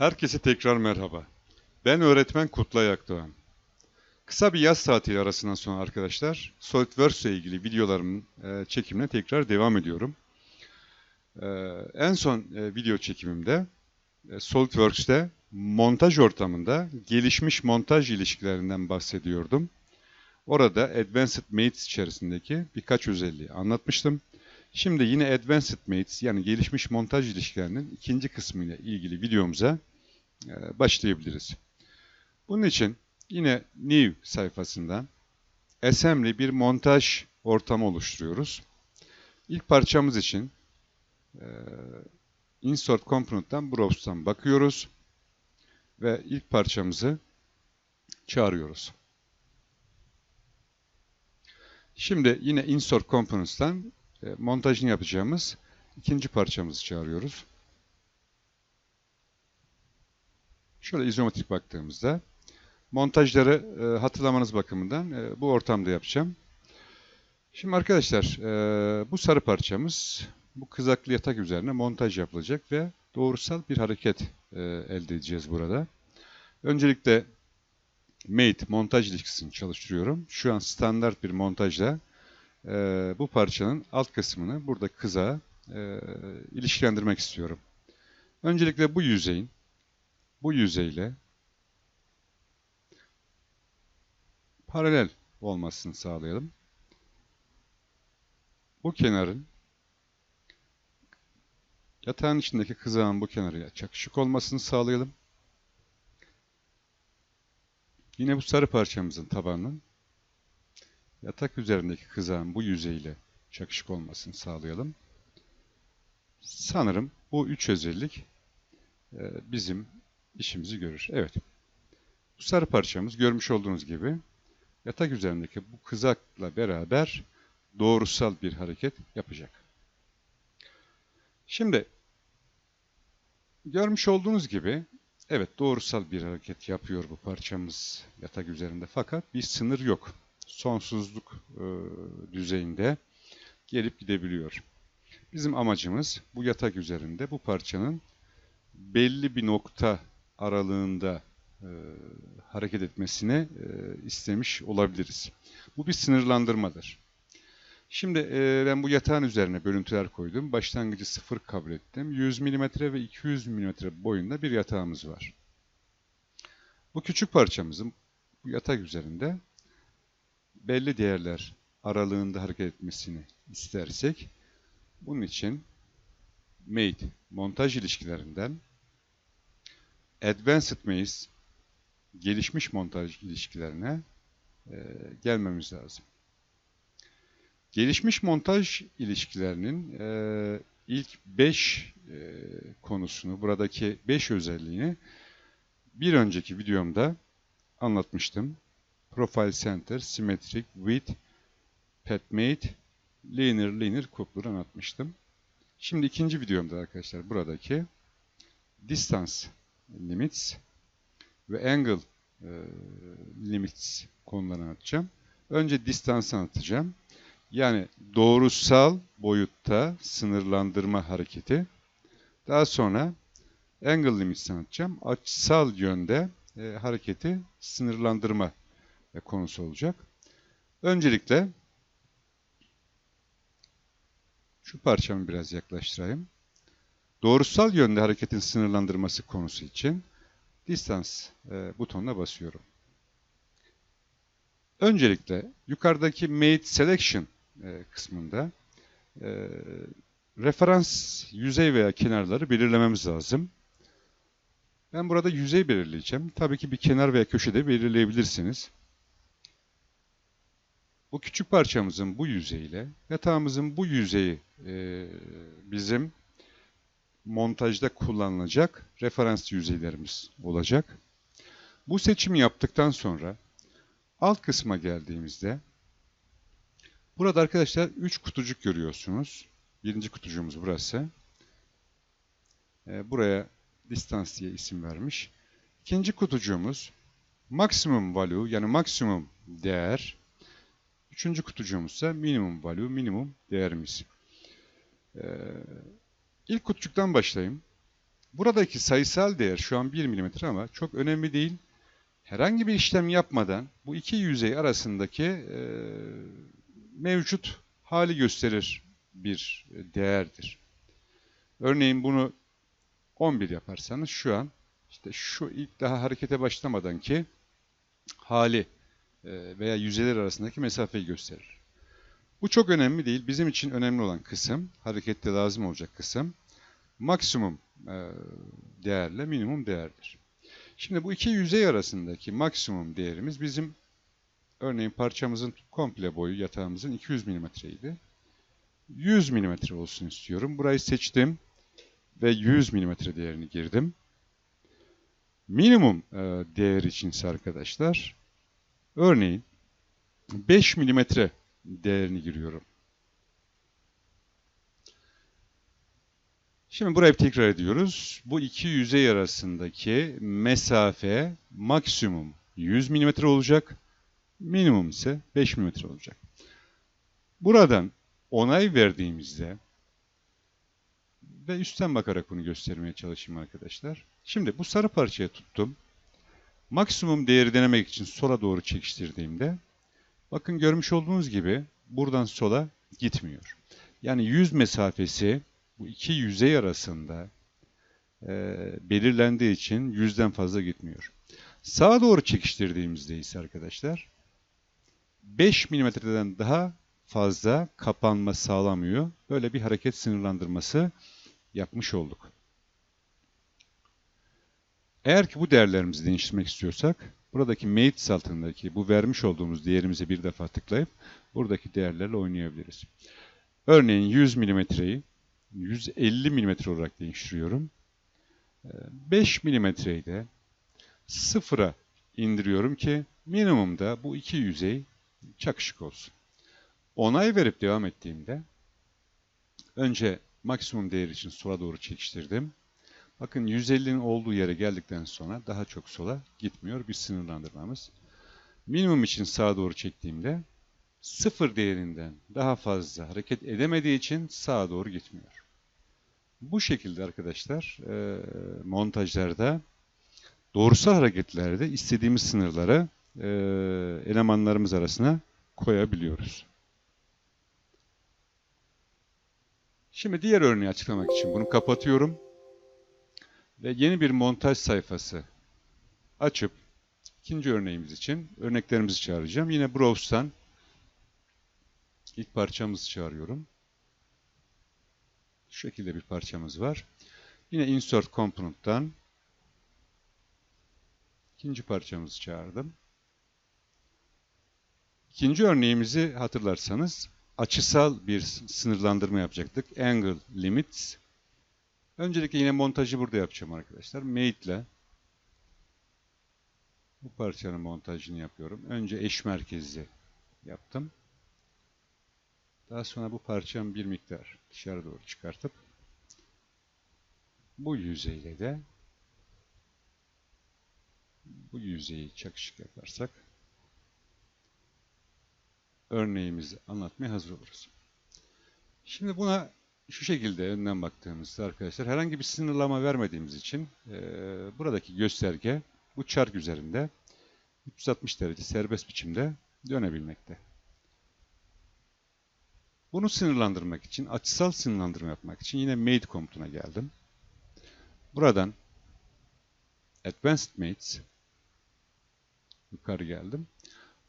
Herkese tekrar merhaba. Ben öğretmen Kutlay Akdoğan. Kısa bir yaz tatili arasından sonra arkadaşlar SolidWorks ile ilgili videolarımın e, çekimine tekrar devam ediyorum. E, en son e, video çekimimde SolidWorks'te montaj ortamında gelişmiş montaj ilişkilerinden bahsediyordum. Orada Advanced Mates içerisindeki birkaç özelliği anlatmıştım. Şimdi yine Advanced Mates yani gelişmiş montaj ilişkilerinin ikinci kısmıyla ilgili videomuza başlayabiliriz. Bunun için yine New sayfasından assembly bir montaj ortamı oluşturuyoruz. İlk parçamız için e, Insert Component'tan Browse'dan bakıyoruz ve ilk parçamızı çağırıyoruz. Şimdi yine Insert Components'tan e, montajını yapacağımız ikinci parçamızı çağırıyoruz. Şöyle izometrik baktığımızda montajları e, hatırlamanız bakımından e, bu ortamda yapacağım. Şimdi arkadaşlar e, bu sarı parçamız bu kızaklı yatak üzerine montaj yapılacak ve doğrusal bir hareket e, elde edeceğiz burada. Öncelikle mate montaj ilişkisini çalıştırıyorum. Şu an standart bir montajla e, bu parçanın alt kısmını burada kıza e, ilişkilendirmek istiyorum. Öncelikle bu yüzeyin bu yüzeyle paralel olmasını sağlayalım. Bu kenarın yatağın içindeki kızağın bu kenarıya çakışık olmasını sağlayalım. Yine bu sarı parçamızın tabanının yatak üzerindeki kızağın bu yüzeyle çakışık olmasını sağlayalım. Sanırım bu üç özellik e, bizim işimizi görür. Evet. Bu sarı parçamız görmüş olduğunuz gibi yatak üzerindeki bu kızakla beraber doğrusal bir hareket yapacak. Şimdi görmüş olduğunuz gibi evet doğrusal bir hareket yapıyor bu parçamız yatak üzerinde fakat bir sınır yok. Sonsuzluk e, düzeyinde gelip gidebiliyor. Bizim amacımız bu yatak üzerinde bu parçanın belli bir nokta aralığında e, hareket etmesini e, istemiş olabiliriz. Bu bir sınırlandırmadır. Şimdi e, ben bu yatağın üzerine bölüntüler koydum. Başlangıcı sıfır kabul ettim. 100 mm ve 200 mm boyunda bir yatağımız var. Bu küçük parçamızın bu yatak üzerinde belli değerler aralığında hareket etmesini istersek bunun için mate montaj ilişkilerinden Advanced Maze gelişmiş montaj ilişkilerine e, gelmemiz lazım. Gelişmiş montaj ilişkilerinin e, ilk 5 e, konusunu, buradaki 5 özelliğini bir önceki videomda anlatmıştım. Profile Center, Symmetric, Width, Petmate, Linear, Linear Coupler anlatmıştım. Şimdi ikinci videomda arkadaşlar buradaki Distance Limits ve Angle e, Limits konularını anlatacağım. Önce Distance anlatacağım. Yani doğrusal boyutta sınırlandırma hareketi. Daha sonra Angle Limits anlatacağım. Açısal yönde e, hareketi sınırlandırma e, konusu olacak. Öncelikle şu parçamı biraz yaklaştırayım. Doğrusal yönde hareketin sınırlandırması konusu için Distance e, butonuna basıyorum. Öncelikle yukarıdaki Made Selection e, kısmında e, referans yüzey veya kenarları belirlememiz lazım. Ben burada yüzey belirleyeceğim. Tabii ki bir kenar veya köşede belirleyebilirsiniz. Bu küçük parçamızın bu yüzeyiyle yatağımızın bu yüzeyi bizim montajda kullanılacak referans yüzeylerimiz olacak. Bu seçimi yaptıktan sonra alt kısma geldiğimizde burada arkadaşlar 3 kutucuk görüyorsunuz. Birinci kutucuğumuz burası. Ee, buraya distance diye isim vermiş. İkinci kutucuğumuz maksimum value yani maksimum değer. Üçüncü kutucuğumuz ise minimum value, minimum değerimiz. Ee, İlk kutucuktan başlayayım. Buradaki sayısal değer şu an 1 mm ama çok önemli değil. Herhangi bir işlem yapmadan bu iki yüzey arasındaki e, mevcut hali gösterir bir değerdir. Örneğin bunu 11 yaparsanız şu an işte şu ilk daha harekete başlamadan ki hali e, veya yüzeyler arasındaki mesafeyi gösterir. Bu çok önemli değil. Bizim için önemli olan kısım, harekette lazım olacak kısım maksimum e, değerle minimum değerdir. Şimdi bu iki yüzey arasındaki maksimum değerimiz bizim örneğin parçamızın komple boyu yatağımızın 200 mm idi. 100 mm olsun istiyorum. Burayı seçtim ve 100 mm değerini girdim. Minimum e, değer içinse arkadaşlar örneğin 5 mm değerini giriyorum. Şimdi burayı tekrar ediyoruz. Bu iki yüzey arasındaki mesafe maksimum 100 mm olacak. Minimum ise 5 mm olacak. Buradan onay verdiğimizde ve üstten bakarak bunu göstermeye çalışayım arkadaşlar. Şimdi bu sarı parçaya tuttum. Maksimum değeri denemek için sola doğru çekiştirdiğimde bakın görmüş olduğunuz gibi buradan sola gitmiyor. Yani yüz mesafesi bu iki yüzey arasında e, belirlendiği için yüzden fazla gitmiyor. Sağa doğru çekiştirdiğimizde ise arkadaşlar 5 milimetreden daha fazla kapanma sağlamıyor. Böyle bir hareket sınırlandırması yapmış olduk. Eğer ki bu değerlerimizi değiştirmek istiyorsak, buradaki mates altındaki bu vermiş olduğumuz değerimize bir defa tıklayıp buradaki değerlerle oynayabiliriz. Örneğin 100 milimetreyi 150 mm olarak değiştiriyorum. 5 milimetreyi de sıfıra indiriyorum ki minimumda bu iki yüzey çakışık olsun. Onay verip devam ettiğimde önce maksimum değer için sola doğru çekiştirdim. Bakın 150'nin olduğu yere geldikten sonra daha çok sola gitmiyor bir sınırlandırmamız. Minimum için sağa doğru çektiğimde sıfır değerinden daha fazla hareket edemediği için sağa doğru gitmiyor. Bu şekilde arkadaşlar e, montajlarda doğrusal hareketlerde istediğimiz sınırları e, elemanlarımız arasına koyabiliyoruz. Şimdi diğer örneği açıklamak için bunu kapatıyorum. Ve yeni bir montaj sayfası açıp ikinci örneğimiz için örneklerimizi çağıracağım. Yine Browse'tan ilk parçamızı çağırıyorum. Şu şekilde bir parçamız var. Yine Insert Component'tan ikinci parçamızı çağırdım. İkinci örneğimizi hatırlarsanız açısal bir sınırlandırma yapacaktık. Angle Limits. Öncelikle yine montajı burada yapacağım arkadaşlar. Mate ile bu parçanın montajını yapıyorum. Önce eş merkezli yaptım. Daha sonra bu parçamı bir miktar dışarı doğru çıkartıp bu yüzeyle de bu yüzeyi çakışık yaparsak örneğimizi anlatmaya hazır oluruz. Şimdi buna şu şekilde önden baktığımızda arkadaşlar herhangi bir sınırlama vermediğimiz için e, buradaki gösterge bu çark üzerinde 360 derece serbest biçimde dönebilmekte. Bunu sınırlandırmak için, açısal sınırlandırma yapmak için yine Mate komutuna geldim. Buradan Advanced Mates yukarı geldim.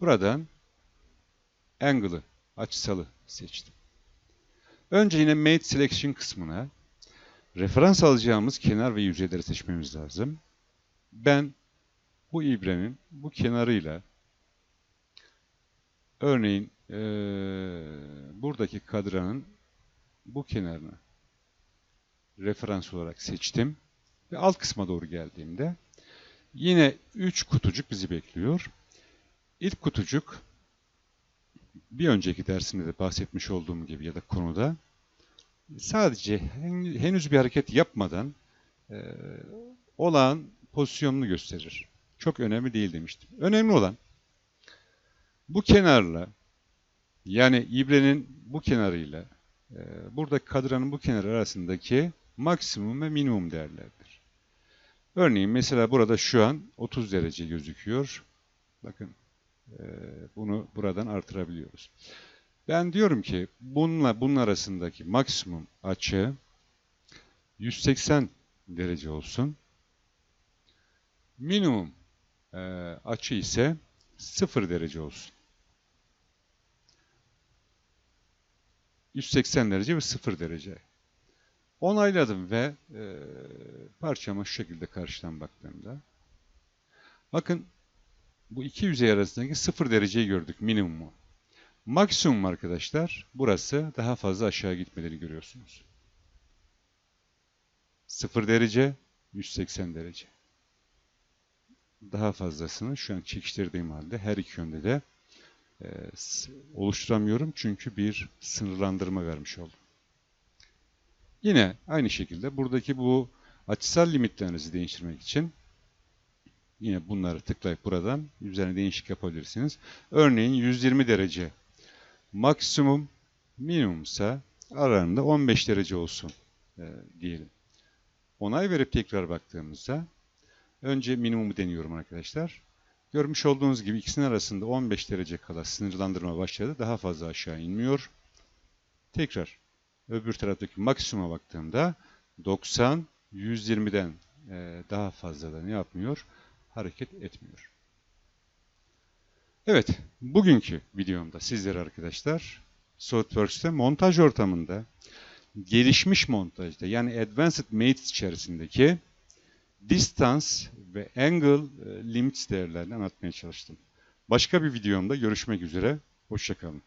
Buradan Angle'ı, açısalı seçtim. Önce yine Mate Selection kısmına referans alacağımız kenar ve yüzeyleri seçmemiz lazım. Ben bu ibrenin bu kenarıyla örneğin e, buradaki kadranın bu kenarını referans olarak seçtim. Ve alt kısma doğru geldiğimde yine 3 kutucuk bizi bekliyor. İlk kutucuk bir önceki dersinde de bahsetmiş olduğum gibi ya da konuda sadece henüz bir hareket yapmadan e, olağan pozisyonunu gösterir. Çok önemli değil demiştim. Önemli olan bu kenarla yani ibrenin bu kenarıyla e, burada kadranın bu kenarı arasındaki maksimum ve minimum değerlerdir. Örneğin mesela burada şu an 30 derece gözüküyor. Bakın e, bunu buradan artırabiliyoruz. Ben diyorum ki bununla bunun arasındaki maksimum açı 180 derece olsun. Minimum e, açı ise 0 derece olsun. 180 derece ve 0 derece. Onayladım ve e, parçama şu şekilde karşıdan baktığımda. Bakın bu iki yüzey arasındaki 0 dereceyi gördük minimumu. Maksimum arkadaşlar burası daha fazla aşağı gitmeleri görüyorsunuz. 0 derece 180 derece. Daha fazlasını şu an çekiştirdiğim halde her iki yönde de e, oluşturamıyorum çünkü bir sınırlandırma vermiş oldum. Yine aynı şekilde buradaki bu açısal limitlerinizi değiştirmek için yine bunları tıklayıp buradan üzerine değişik yapabilirsiniz. Örneğin 120 derece maksimum minimumsa aralarında 15 derece olsun e, diyelim. Onay verip tekrar baktığımızda önce minimumu deniyorum arkadaşlar. Görmüş olduğunuz gibi ikisinin arasında 15 derece kala sınırlandırma başladı. Daha fazla aşağı inmiyor. Tekrar öbür taraftaki maksimuma baktığımda 90 120'den e, daha fazla da ne yapmıyor? Hareket etmiyor. Evet, bugünkü videomda sizlere arkadaşlar SolidWorks'te montaj ortamında gelişmiş montajda yani Advanced Mates içerisindeki distance ve angle limits değerlerini anlatmaya çalıştım. Başka bir videomda görüşmek üzere. Hoşçakalın.